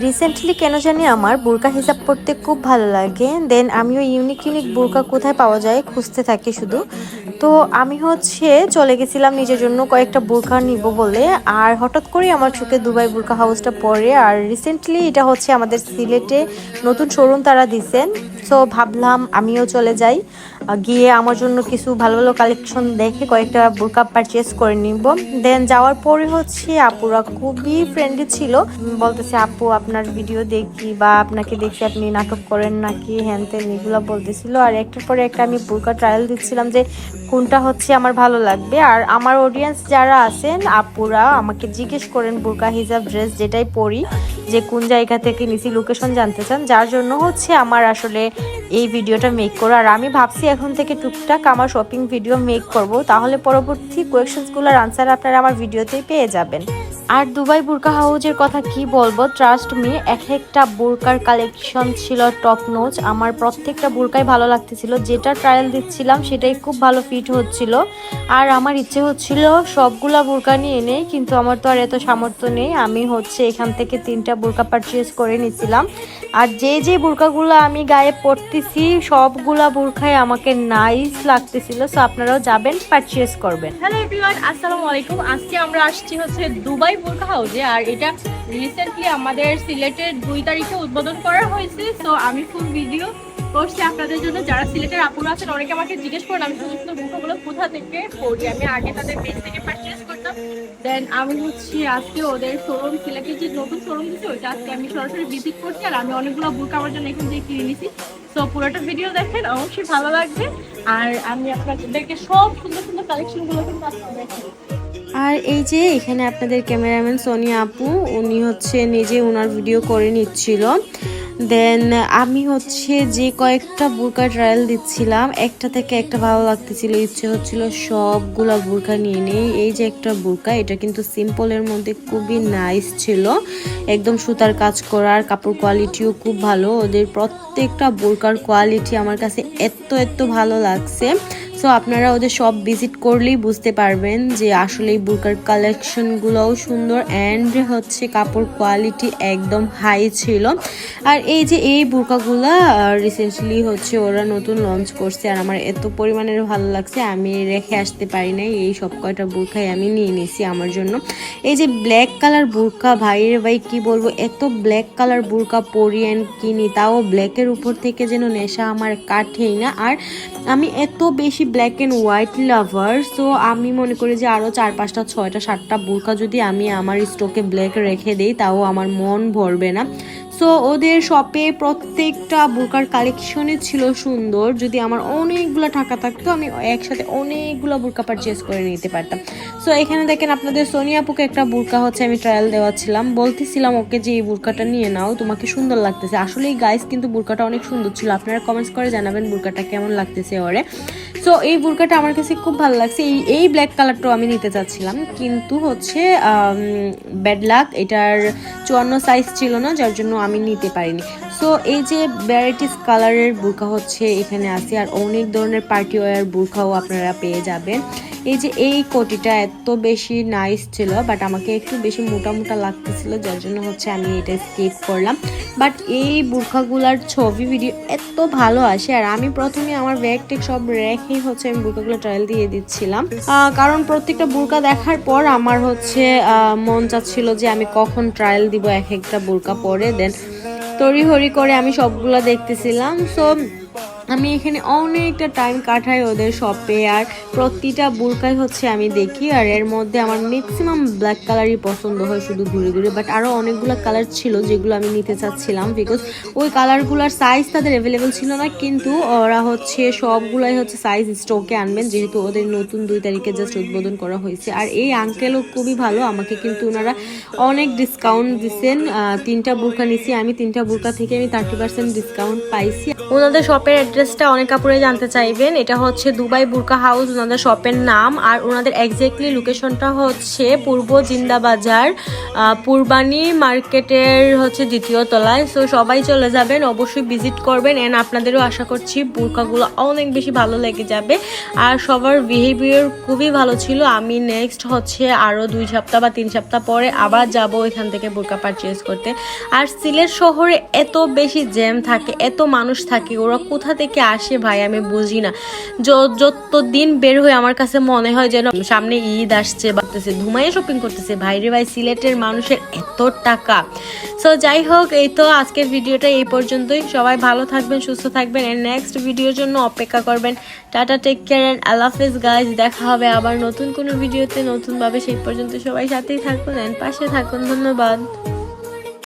Recently কেন জানি আমার বোরকা হিসাব করতে খুব ভালো লাগে। দেন আমিও ইউনিক ইউনিক বোরকা কোথায় পাওয়া যায় খুঁজতে থাকি শুধু। তো আমি হচ্ছে চলে গেছিলাম নিজের জন্য কয়েকটা বোরকা নিব বলে। আর হঠাৎ করে আমার চোখে দুবাই বোরকা হাউসটা পড়ে। আর রিসেন্টলি এটা হচ্ছে আমাদের সিলেটে নতুন শোরুম তারা দিছেন। সো ভাবলাম আমিও চলে যাই। গিয়ে আমার জন্য কিছু ভালো ভালো কালেকশন দেখে কয়েকটা বোরকা পারচেস করে নিব। দেন যাওয়ার পরে হচ্ছে আপুরা খুবই ফ্রেন্ডলি ছিল। বলতেছে, আপু আপনার ভিডিও দেখি বা আপনাকে দেখি আপনি নাটক করেন নাকি হ্যান ত্যান এগুলো বলতেছিল। আর একটার পরে একটা আমি বোরকা ট্রায়াল দিচ্ছিলাম যে কোনটা হচ্ছে আমার ভালো লাগবে। আর আমার অডিয়েন্স যারা আছেন, আপুরা, আমাকে জিজ্ঞেস করেন বোরকা হিজাব ড্রেস যেটাই পরি, যে কোন জায়গা থেকে নিছি লোকেশন জানতে চান। যার জন্য হচ্ছে আমার আসলে এই ভিডিওটা মেক করো। আর আমি ভাবছি এখন থেকে টুকটাক আমার শপিং ভিডিও মেক করব। তাহলে পরবর্তী কোয়েশ্চেন্সগুলোর আনসার আপনারা আমার ভিডিওতেই পেয়ে যাবেন। আর দুবাই বুরকা হাউজের কথা কি বলব? ট্রাস্ট মি এক একটা বুরকার কালেকশন ছিল টপ নোচ আমার প্রত্যেকটা বুরকাই ভালো লাগতেছিল। যেটা ট্রায়াল দিচ্ছিলাম, সেটাই খুব ভালো ফিট হচ্ছিল। আর আমার ইচ্ছে হচ্ছিল সবগুলা বুরকা নিয়ে নেই, কিন্তু আমার তো আর এত সামর্থ্য নেই। আমি হচ্ছে এখান থেকে তিনটা বুরকা পারচেস করে নিছিলাম। আর যে যে বুরকাগুলো আমি গায়ে পরতেছি, সবগুলা বুরখাই আমাকে নাইস লাগতেছিল। সো আপনারাও যাবেন পারচেস করবেন। হ্যালো এভরিওয়ান আসসালামু আলাইকুম। আজকে আমরা আসছি হচ্ছে দুবাই বোরকা হাউসে আর এটা রিসেন্টলি আমাদের সিলেটের দুই তারিখে উদ্বোধন করা হয়েছে। সো আমি ফুল ভিডিও করছি আপনাদের জন্য। যারা সিলেটের আপুরা আছেন, অনেকে আমাকে জিজ্ঞেস করেন, আমি সমস্ত বোরকাগুলো কোথা থেকে পড়ি? আমি আগে তাদের পেজ থেকে পারচেস করতাম। দেন আমি হচ্ছে আজকে ওদের শোরুম সিলেটের যে নতুন শোরুম দিচ্ছে ওইটা আজকে আমি সরাসরি ভিজিট করছি। আর আমি অনেকগুলো বোরকা আমার জন্য এখান থেকে কিনে নিছি। সো পুরোটা ভিডিও দেখেন, অবশ্যই ভালো লাগবে। আর আমি আপনাদেরকে সব সুন্দর সুন্দর কালেকশনগুলো কিন্তু দেখাবো। আর এই যে এখানে আপনাদের ক্যামেরাম্যান সোনিয়া আপু, উনি হচ্ছে নিজে ওনার ভিডিও করে নিচ্ছিল। দেন আমি হচ্ছে যে কয়েকটা বুরকা ট্রায়াল দিচ্ছিলাম, একটা থেকে একটা ভালো লাগতেছিল, ইচ্ছে হচ্ছিল সবগুলা বুরকা নিয়ে নেই। এই যে একটা বুরকা, এটা কিন্তু সিম্পলের মধ্যে খুবই নাইস ছিল। একদম সুতার কাজ করার কাপড় কোয়ালিটিও খুব ভালো। ওদের প্রত্যেকটা বুরকার কোয়ালিটি আমার কাছে এত এত ভালো লাগছে। সো আপনারা ওদের সব ভিজিট করলেই বুঝতে পারবেন যে আসলে এই বুরকার কালেকশনগুলোও সুন্দর অ্যান্ড হচ্ছে কাপড় কোয়ালিটি একদম হাই ছিল। আর এই যে এই বুরকাগুলা রিসেন্টলি হচ্ছে ওরা নতুন লঞ্চ করছে আর আমার এত পরিমাণের ভালো লাগছে, আমি রেখে আসতে পারি নাই। এই সব কয়টা বুরখাই আমি নিয়ে নিয়েছি আমার জন্য। এই যে ব্ল্যাক কালার বুরকা ভাইয়ের ভাই, কি বলব, এত ব্ল্যাক কালার বুরকা পরি অ্যান্ড কিনি, তাও ব্ল্যাকের উপর থেকে যেন নেশা আমার কাটেই না। আর আমি এত বেশি black and white lover so আমি মনে করি যে আরও চার পাঁচটা, ছয়টা, সাতটা বোরকা যদি আমি আমার স্টোকে ব্ল্যাক রেখে দিই, তাও আমার মন ভরবে না। সো ওদের শপে প্রত্যেকটা বোরকার কালেকশনে ছিল সুন্দর। যদি আমার অনেকগুলো টাকা থাকতো, আমি একসাথে অনেকগুলো বোরকা পারচেস করে নিতে পারতাম। সো এখানে দেখেন আপনাদের সোনিয়া আপুকে একটা বোরকা হচ্ছে আমি ট্রায়াল দেওয়াচ্ছিলাম বলতেছিলাম, ওকে যে এই বোরকাটা নিয়ে নাও, তোমাকে সুন্দর লাগতেছে। আসলে এই গাইস কিন্তু বোরকাটা অনেক সুন্দর ছিল। আপনারা কমেন্টস করে জানাবেন বোরকাটা কেমন লাগতেছে ওরে। সো এই বোরকাটা আমার কাছে খুব ভালো লাগছে। এই এই ব্ল্যাক কালারটাও আমি নিতে চাচ্ছিলাম। কিন্তু হচ্ছে ব্যাড লাক এটার চুয়ান্ন সাইজ ছিল না, যার জন্য আমি নিতে পারিনি। সো এই যে ভ্যারাইটিস কালারের বোরকা হচ্ছে এখানে আছে, আর অনেক ধরনের পার্টি ওয়ার বোরকাও আপনারা পেয়ে যাবেন। এই যে এই কোটিটা এত বেশি নাইস ছিল বাট আমাকে একটু বেশি মোটা মোটা লাগতেছিল, যার জন্য হচ্ছে আমি এটা স্কিপ করলাম। বাট এই বোরখাগুলার ছবি ভিডিও এত ভালো আসে, আর আমি প্রথমে আমার ব্যাগ টেক সব রেখেই হচ্ছে আমি বোরকাগুলো ট্রায়াল দিয়ে দিচ্ছিলাম। কারণ প্রত্যেকটা বোরকা দেখার পর আমার হচ্ছে মন চাচ্ছিল যে আমি কখন ট্রায়াল দিব এক একটা বোরকা পরে দেন তড়িহড়ি করে আমি সবগুলো দেখতেছিলাম। সো আমি এখানে অনেকটা টাইম কাটাই ওদের শপে আর প্রতিটা বুরকাই হচ্ছে আমি দেখি, আর এর মধ্যে আমার ম্যাক্সিমাম ব্ল্যাক কালারই পছন্দ হয় শুধু ঘুরে ঘুরে বাট আরও অনেকগুলো কালার ছিল যেগুলো আমি নিতে চাচ্ছিলাম বিকজ ওই কালারগুলোর সাইজ তাদের অ্যাভেলেবেল ছিল না, কিন্তু ওরা হচ্ছে সবগুলাই হচ্ছে সাইজ স্টকে আনবেন, যেহেতু ওদের নতুন দুই তারিখে জাস্ট উদ্বোধন করা হয়েছে। আর এই আঙ্কেলও খুবই ভালো, আমাকে কিন্তু ওনারা অনেক ডিসকাউন্ট দিচ্ছেন তিনটা বুরকা নিছি, আমি তিনটা বুরকা থেকে আমি থার্টি পার্সেন্ট ডিসকাউন্ট পাইছি। ওনাদের শপের অ্যাড্রেসটা অনেক কাপড়ে জানতে চাইবেন। এটা হচ্ছে দুবাই বুরকা হাউস ওনাদের শপের নাম। আর ওনাদের এক্স্যাক্টলি লোকেশনটা হচ্ছে পূর্ব জিন্দাবাজার আহ, পূর্বানী মার্কেটের হচ্ছে দ্বিতীয় তলায়। সো সবাই চলে যাবেন অবশ্যই ভিজিট করবেন। অ্যান্ড আপনাদেরও আশা করছি বুরকাগুলো অনেক বেশি ভালো লেগে যাবে। আর সবার বিহেভিয়ার খুবই ভালো ছিল। আমি নেক্সট হচ্ছে আরও দুই সপ্তাহ বা তিন সপ্তাহ পরে আবার যাব এখান থেকে বুরকা পারচেস করতে। আর সিলেট শহরে এত বেশি জ্যাম থাকে এত মানুষ থাকে ওরা কোথা থেকে আসে ভাই, আমি বুঝি না। যত দিন বের হয়ে আমার কাছে মনে হয় যেন সামনে ঈদ আসছে বাড়তেছে ধুমাইয়ে শপিং করতেছে। ভাইরে ভাই, সিলেটের মানুষের এত টাকা। সো যাই হোক, এই তো আজকের ভিডিওটা এই পর্যন্তই। সবাই ভালো থাকবেন, সুস্থ থাকবেন। এর নেক্সট ভিডিওর জন্য অপেক্ষা করবেন। টাটা টেক কেয়ার অ্যান্ড আল্লাহ হাফেজ গাইজ দেখা হবে আবার নতুন কোনো ভিডিওতে, নতুনভাবে। সেই পর্যন্ত সবাই সাথেই থাকুন অ্যান্ড পাশে থাকুন। ধন্যবাদ।